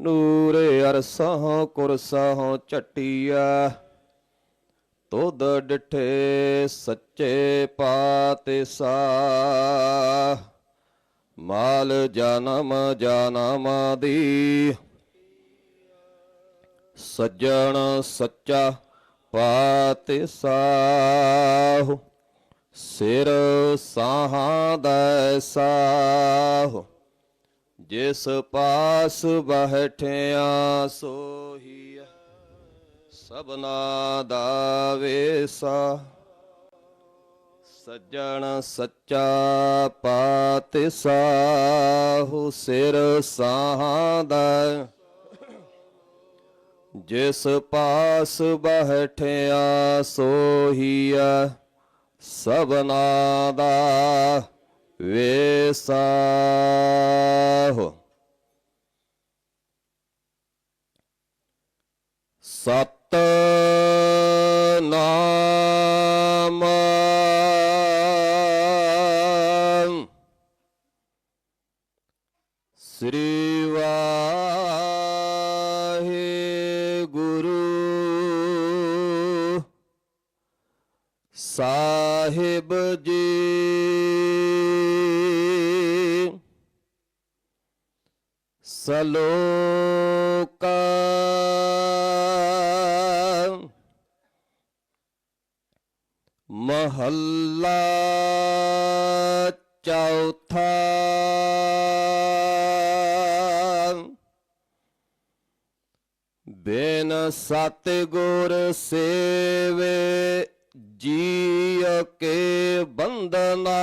ਨੂਰੇ ਅਰਸਹੁ, ਕੁਰਸਹੁ ਝਟਿਆ ਤੁਧ ਡਿਠੇ ਸੱਚੇ ਪਾਤਿਸਾ ਮਾਲ ਜਨਮ ਜਨਮ ਦੀ। ਸੱਜਣ ਸੱਚਾ ਪਾਤਿਸਾਹੁ। ਸਿਰ ਸਾਹਾਂ ਦੈਸਾਹੁ ਜਿਸ ਪਾਸ ਬਹਿਠਿਆ ਸੋਹੀ ਸਬਨਾ ਦਾ ਵੇਸਾ। ਸੱਜਣ ਸੱਚਾ ਪਾਤਿਸਾਹੁ ਸਿਰ ਸਾਹਾਂ ਦਾ। ਜਿਸ ਪਾਸ ਬਹਿਠਿਆ ਸੋਹੀਆ ਸਬਨਾ ਦਾ। ਵੇਸਾਹੁ। ਸਤ ਨਾਮ ਸ੍ਰੀ ਵਾਹਿਗੁਰੂ। ਸਾਹਿਬ ਜੀ ਸਲੋਕ ਮਹੱਲਾ ਚੌਥਾ ਬਿਨ ਸਤਿਗੁਰ ਸੇਵੇ ਜੀਅ ਕੇ ਬੰਦਨਾ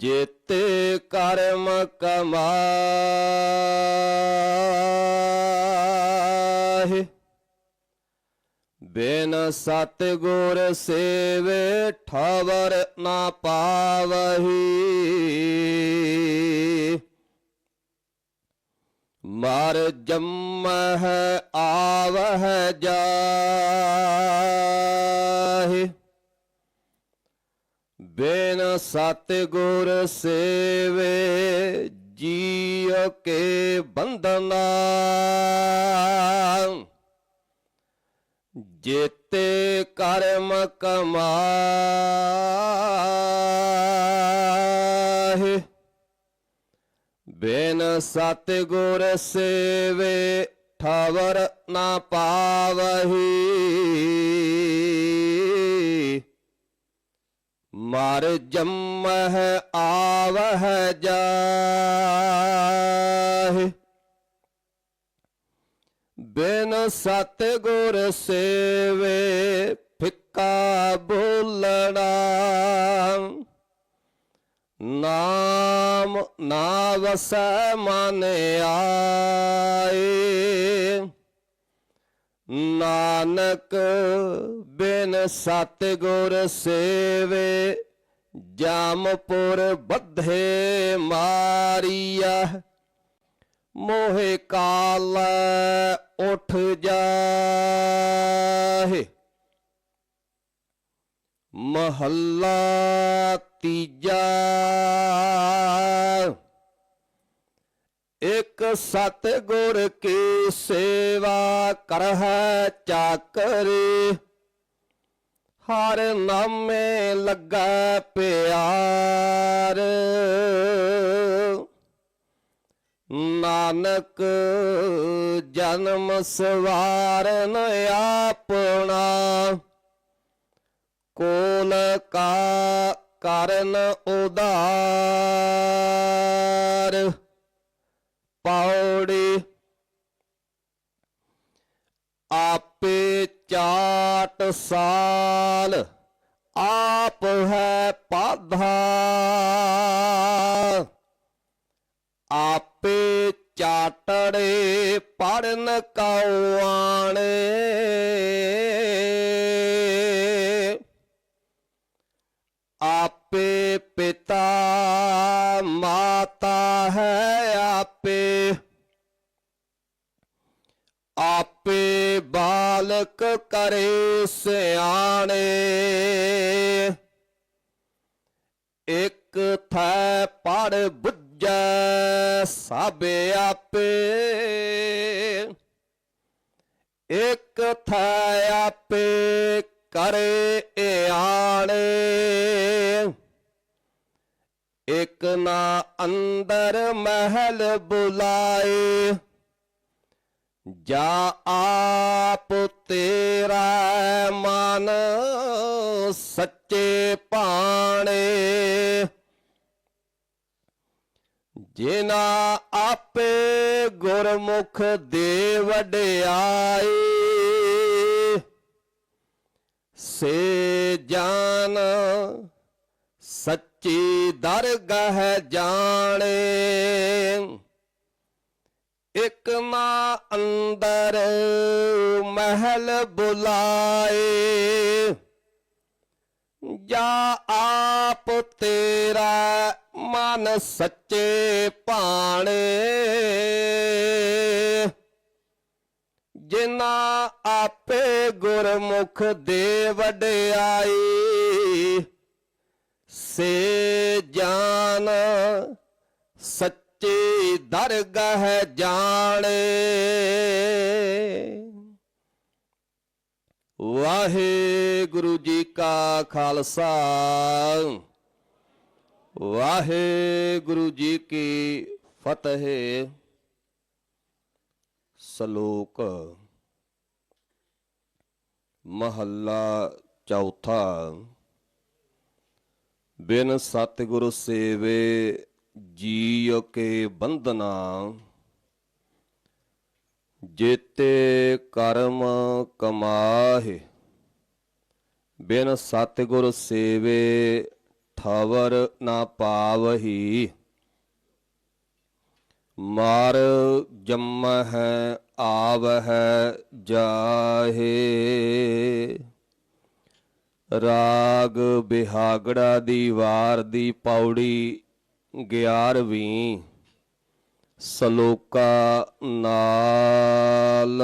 ਜੇਤੇ ਕਰਮ ਕਮਾਏ ਬਿਨ ਸਤਿਗੁਰ ਸੇਵੇ ਠਵਰ ਨਾ ਪਾਵਹੀ। ਮਰ ਜੰਮਹ ਆਵਹ ਜਾਹੇ। ਬਿਨ ਸਤਿਗੁਰ ਸੇਵੇ ਜੀਅ ਕੇ ਬੰਦਨਾ ਜੇਤੇ ਕਰਮ ਕਮਾਏ ਬਿਨ ਸਤਿਗੁਰ ਸੇਵੇ ਠਵਰ ਨਾ ਪਾਵਹੀ। ਮਰ ਜੰਮਹ ਆਵਹ ਜਾਹੇ। ਬਿਨ ਸਤਿਗੁਰ ਸੇਵੇ ਫਿੱਕਾ ਬੋਲਣਾ। ਨਾਮ ਨਾ ਵਸੈ ਮਨ ਆਏ। ਨਾਨਕ ਬਿਨ ਸਤਿਗੁਰ ਸੇਵੇ, ਜਾਮਪੁਰ ਬੱਧੇ ਮਾਰੀਆ ਮੋਹਿ ਕਾਲ ਉਠ ਜਾਹੇ। ਮਹੱਲਾ ਤੀਜਾ ਇਕ ਸਤਿਗੁਰ ਕੀ ਸੇਵਾ ਕਰਹਿ ਚਾਕਰੀ। ਹਰ ਨਾਮੇ ਲੱਗਾ ਪਿਆਰ। ਨਾਨਕ ਜਨਮ ਸਵਾਰਨ ਆਪਣਾ। ਕੋਲ ਕਾ ਕਰਨ ਉਦਾਰ ਪੌੜੀ ਆਪੇ ਚਾਟ ਸਾਲ ਆਪ ਹੈ ਪਾਧਾ। ਆਪੇ ਚਾਟੜੇ ਪੜਨ ਕਉ ਆਣੇ ਥੈ ਪੜ ਬੁੱਝੈ ਸਭ ਆਪੇ। ਇਕ ਥੈ ਆਪੇ ਕਰੇ ਇਆਣੇ ਇਕ ਨਾ ਅੰਦਰ ਮਹਿਲ ਬੁਲਾਏ। ਜਾ ਆਪ ਤੇਰਾ ਮਨ ਸੱਚੇ ਜਿਨਾ ਆਪੇ ਗੁਰਮੁਖ ਦੇ ਵਡਿਆਈ, ਸੇ ਜਾਨ ਸੱਚੀ ਦਰਗਹ ਜਾਣੇ। ਇਕ ਨਾ ਅੰਦਰ ਮਹਿਲ ਬੁਲਾਏ, ਜਾ ਆਪ ਤੇਰਾ ਮਨ ਸੱਚੇ ਭਾਣੇ। ਜਿਨਾ ਆਪੇ ਗੁਰਮੁਖ ਦੇ ਵਡਿਆਈ, ਸੇ ਜਾਨ ਸੱਚੀ ਦਰਗਹ ਜਾਣੇ। ਵਾਹਿਗੁਰੂ ਜੀ ਕਾ ਖਾਲਸਾ। ਵਾਹਿਗੁਰੂ ਜੀ ਕੀ ਫਤਿਹ। ਸ਼ਲੋਕ ਮਹੱਲਾ ਚੌਥਾ। ਬਿਨ ਸਤਿਗੁਰ ਸੇਵੇ ਜੀਉ ਕੇ ਬੰਧਨਾ, ਜੇਤੇ ਕਰਮ ਕਮਾਹੇ। ਬਿਨ ਸਤਿਗੁਰ ਸੇਵੇ ਠਵਰ ਨਾ ਪਾਵਹੀ। ਮਾਰ ਜੰਮ ਹੈ ਆਵ ਹੈ ਜਾਹੇ। ਰਾਗ ਬਿਹਾਗੜਾ ਦੀ ਵਾਰ ਦੀ ਪੌੜੀ 11ਵੀਂ ਸਲੋਕਾ ਨਾਲ।